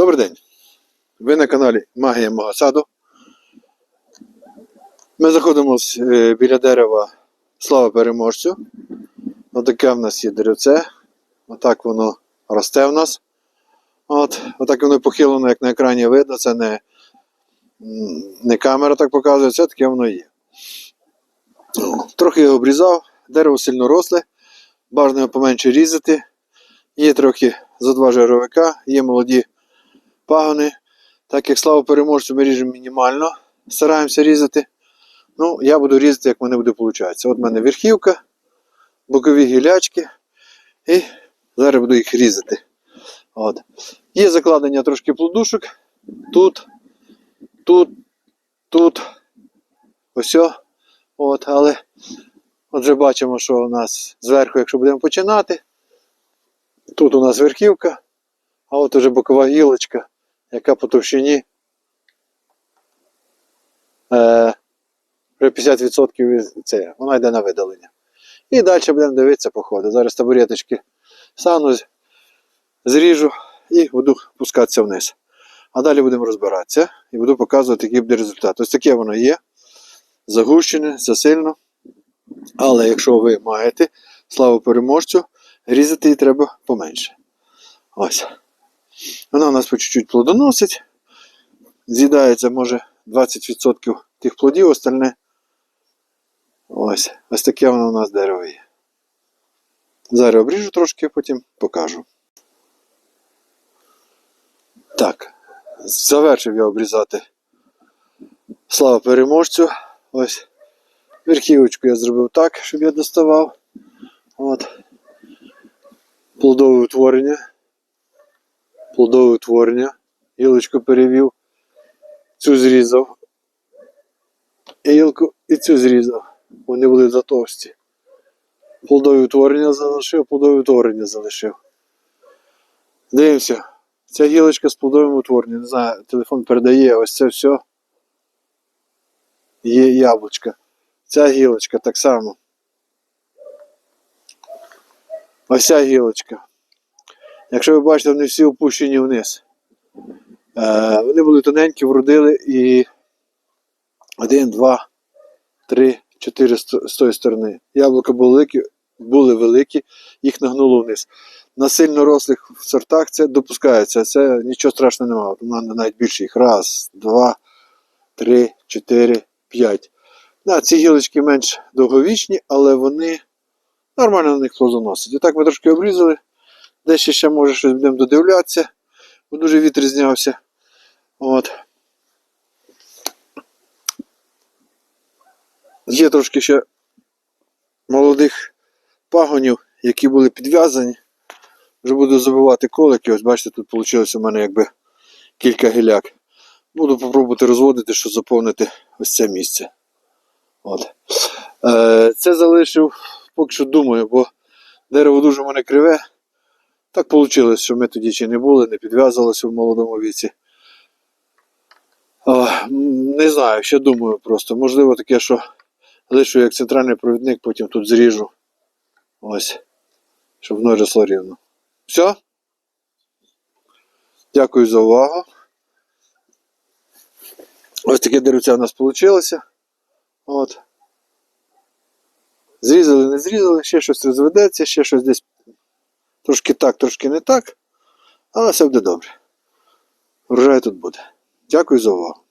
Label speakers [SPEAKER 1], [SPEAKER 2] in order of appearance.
[SPEAKER 1] Добрий день. Ви на каналі Магія мого саду. Ми знаходимося е, біля дерева Слава переможцю. Отаке в нас є деревце. Отак воно росте в нас. От, отак воно похилено, як на екрані видно. Це не, не камера так показує, це таке воно є. Трохи його обрізав, дерево сильно росле, бажано його поменше різати. Є трохи зо два жировика, є молоді пагони. Так як славу переможцю ми ріжемо мінімально, стараємося різати. Ну, я буду різати, як мене буде виходить. От в мене верхівка, бокові гілячки. І зараз буду їх різати. От. Є закладення трошки плодушок. Тут, тут, тут. Ось. От, але от вже бачимо, що у нас зверху, якщо будемо починати, тут у нас верхівка, а от уже бокова гілочка, яка по товщині е, вже 50% це, вона йде на видалення. І далі будемо дивитися по ходу. Зараз табуреточки стану, зріжу і буду пускатися вниз. А далі будемо розбиратися і буду показувати, який буде результат. Ось таке воно є. Загущене, засильно. Але якщо ви маєте славу переможцю, різати її треба поменше. Ось. Вона у нас по чуть-чуть плодоносить. З'їдається, може, 20% тих плодів, остальне. Ось. Ось таке воно у нас дерево є. Зараз обріжу трошки, потім покажу. Так. Завершив я обрізати слава переможцю. Ось. Верхівочку я зробив так, щоб я доставав. От. Плодове утворення. Плодове утворення. Гілочку перевів. Цю зрізав. Гілку і цю зрізав. Вони були затовсті. Плодове утворення залишив, плодове утворення залишив. Дивимося. Ця гілочка з плодовим утворенням. Не знаю, телефон передає, ось це все. Є яблучка. Ця гілочка так само. Ось ця гілочка. Якщо ви бачите, вони всі опущені вниз. Е, вони були тоненькі, вродили і один, два, три, чотири з тої сторони. Яблука були великі, були великі, їх нагнуло вниз. На сильно рослих сортах це допускається. Це нічого страшного немає. У мене навіть більше їх. Раз, два, три, чотири, п'ять. Да, ці гілочки менш довговічні, але вони нормально на них плодоносять. І так ми трошки обрізали. Дещо ще може щось будемо додивлятися, бо дуже вітер знявся. От. Є трошки ще молодих пагонів, які були підв'язані. Вже буду забивати колики. Ось бачите, тут вийшло у мене якби кілька гіляк. Буду попробувати розводити, щоб заповнити ось це місце. От. Е, це залишив, поки що думаю, бо дерево дуже в мене криве. Так вийшло, що ми тоді ще не були, не підв'язалися в молодому віці. Не знаю, ще думаю просто. Можливо, таке, що лишу як центральний провідник, потім тут зріжу. Ось. Щоб воно росло рівно. Все? Дякую за увагу. Ось таке деревця в нас вийшло. Зрізали, не зрізали, ще щось розведеться, ще щось десь трошки так, трошки не так. Але все буде добре. Врожай тут буде. Дякую за увагу.